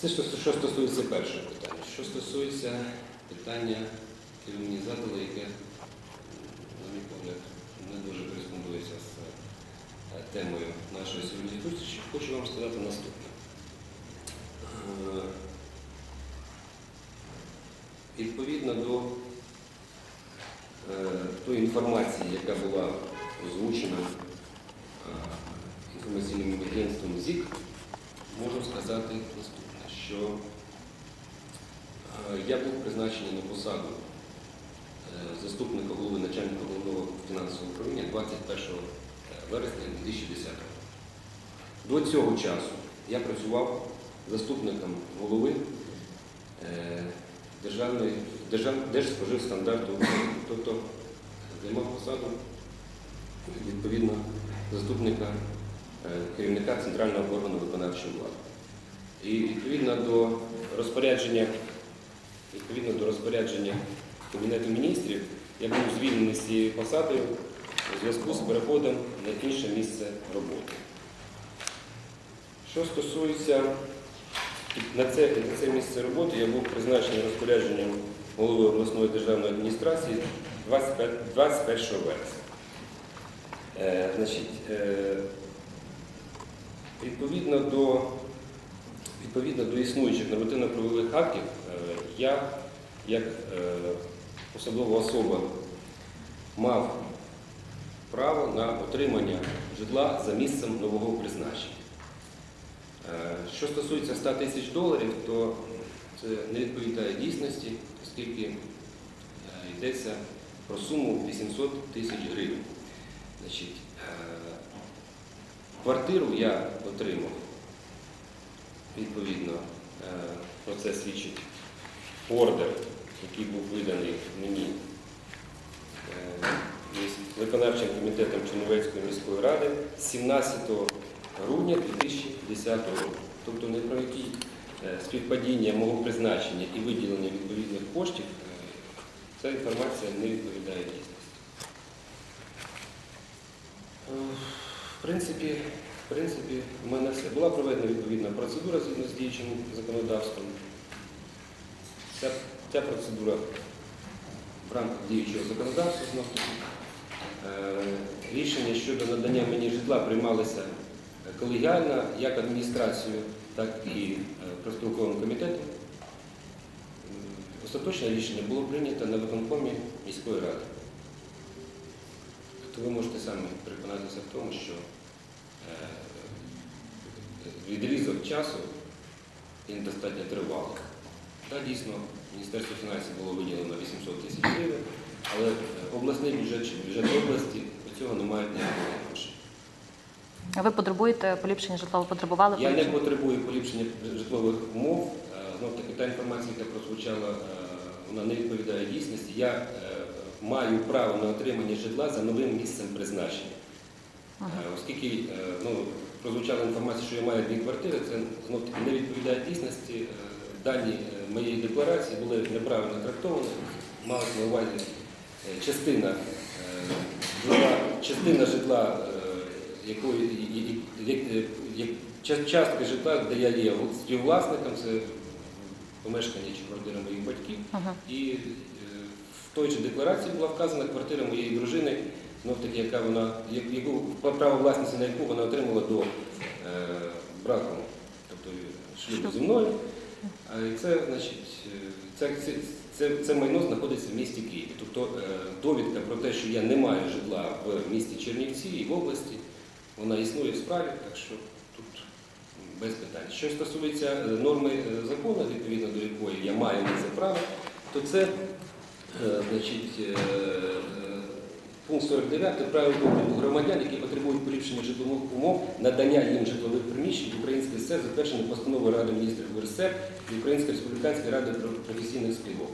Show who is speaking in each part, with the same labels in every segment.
Speaker 1: Це що, стосується першого питання. Що стосується питання, яке ви мені задали, яке, на мій погляд, не дуже кореспондується з е, темою нашої сьогоднішньої зустрічі, хочу вам сказати наступне. Е, Відповідно до е, тої інформації, яка була озвучена інформаційним агентством ЗІК, можу сказати наступне, що е, я був призначений на посаду е, заступника голови начальника головного фінансового управління 21 вересня 2010 року. До цього часу я працював заступником голови е, Державної Держав, Держспоживстандарту України, тобто займав посаду відповідно заступника е, керівника центрального органу виконавчої влади. І відповідно до розпорядження, відповідно до розпорядження Кабінету міністрів, я був звільнений з цією посадою у зв'язку з переходом на інше місце роботи. Що стосується на це, на це місце роботи, я був призначений розпорядженням голови обласної державної адміністрації 25 21 вересня. Е, значить, е, відповідно до Відповідно до існуючих нормативно-правових актів, е, я, як е, посадова особа, мав право на отримання житла за місцем нового призначення. Е, Що стосується 100 тисяч доларів, то це не відповідає дійсності, оскільки е, йдеться про суму 800 тисяч гривень. Е, квартиру я отримав Відповідно, е, про це свідчить ордер, який був виданий мені е, виконавчим комітетом Чернівецької міської ради 17 грудня 2010 року. Тобто не про які е, співпадіння мого призначення і виділення відповідних коштів, ця інформація не відповідає дійсності. В принципі, в принципі, в мене все. Була проведена відповідна процедура згідно з діючим законодавством. Ця, ця процедура в рамках діючого законодавства знов таки. Е, Рішення щодо надання мені житла приймалися колегіально як адміністрацією, так і е, профспілковим комітетом. Остаточне рішення було прийнято на виконкомі міської ради. То ви можете самі переконатися в тому, що е, відрізок часу він достатньо тривалий. Так, дійсно, Міністерство фінансів було виділено 800 тисяч гривень, але е, обласний бюджет чи бюджет області до цього не мають ніякого грошей.
Speaker 2: А ви потребуєте поліпшення житла? Ви потребували
Speaker 1: Я не потребую поліпшення житлових умов. Знов таки, та інформація, яка прозвучала, е, вона не відповідає дійсності. Я е, маю право на отримання житла за новим місцем призначення.
Speaker 2: Ага.
Speaker 1: Е, Оскільки е, ну, прозвучала інформація, що я маю дві квартири, це знов таки не відповідає дійсності. Е, Дані моєї декларації були неправильно трактовані. Малась на увазі частина житла, частина житла, якої частка житла, де я є співвласником, це помешкання чи квартира моїх батьків.
Speaker 2: Ага.
Speaker 1: І в той же декларації була вказана квартира моєї дружини, знов таки, яка вона, яку право власності на яку вона отримала до е, браку, тобто шлюбу зі мною. І це, значить, е, це, це, це, це майно знаходиться в місті Києві. Тобто е, довідка про те, що я не маю житла в місті Чернівці і в області, вона існує в справі, так що тут без питань. Що стосується е, норми е, закону, відповідно до якої я маю на це право, то це е, значить, е, пункт 49 правил обліку громадян, які потребують поліпшення житлових умов, надання їм житлових приміщень Української СР, затверджено постановою Ради міністрів УРСР і Української республіканської ради професійних спілок.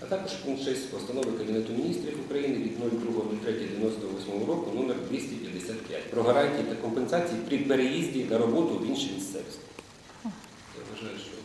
Speaker 1: А також пункт 6 постанови Кабінету міністрів України від 02.03.98 року номер 255 про гарантії та компенсації при переїзді на роботу в інші місцевості. Я вважаю, що